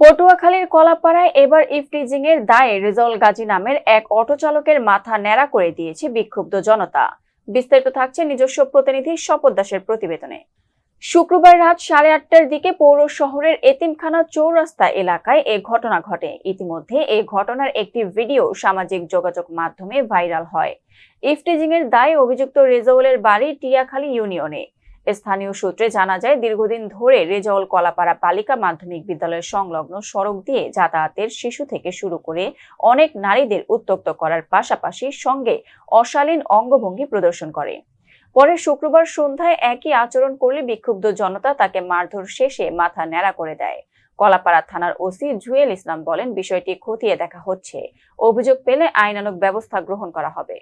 পটুয়াখালীর কলাপাড়ায় এবার ইফটিজিং এর দায়ে রেজাউল গাজী নামের এক অটো চালকের মাথা ন্যাড়া করে দিয়েছে বিক্ষুব্ধ জনতা। বিস্তারিত থাকছে নিজস্ব প্রতিনিধি শপথ দাসের প্রতিবেদনে। শুক্রবার রাত সাড়ে আটটার দিকে পৌর শহরের এতিমখানা চৌরাস্তা এলাকায় এ ঘটনা ঘটে। ইতিমধ্যে এই ঘটনার একটি ভিডিও সামাজিক যোগাযোগ মাধ্যমে ভাইরাল হয়। ইফটিজিং এর দায়ে অভিযুক্ত রেজাউলের বাড়ি টিয়াখালী ইউনিয়নে। স্থানীয় সূত্রে জানা যায়, দীর্ঘদিন ধরে রেজাউল কলাপাড়া বালিকা মাধ্যমিক বিদ্যালয়ের সংলগ্ন সড়ক দিয়ে যাতায়াতের শিশু থেকে শুরু করে অনেক নারীদের উত্তক্ত করার পাশাপাশি সঙ্গে অশালীন অঙ্গভঙ্গি প্রদর্শন করে। পরে শুক্রবার সন্ধ্যায় একই আচরণ করলে বিক্ষুব্ধ জনতা তাকে মারধর শেষে মাথা ন্যাড়া করে দেয়। কলাপাড়া থানার ওসি জুয়েল ইসলাম বলেন, বিষয়টি খতিয়ে দেখা হচ্ছে। অভিযোগ পেলে আইনানুগ ব্যবস্থা গ্রহণ করা হবে।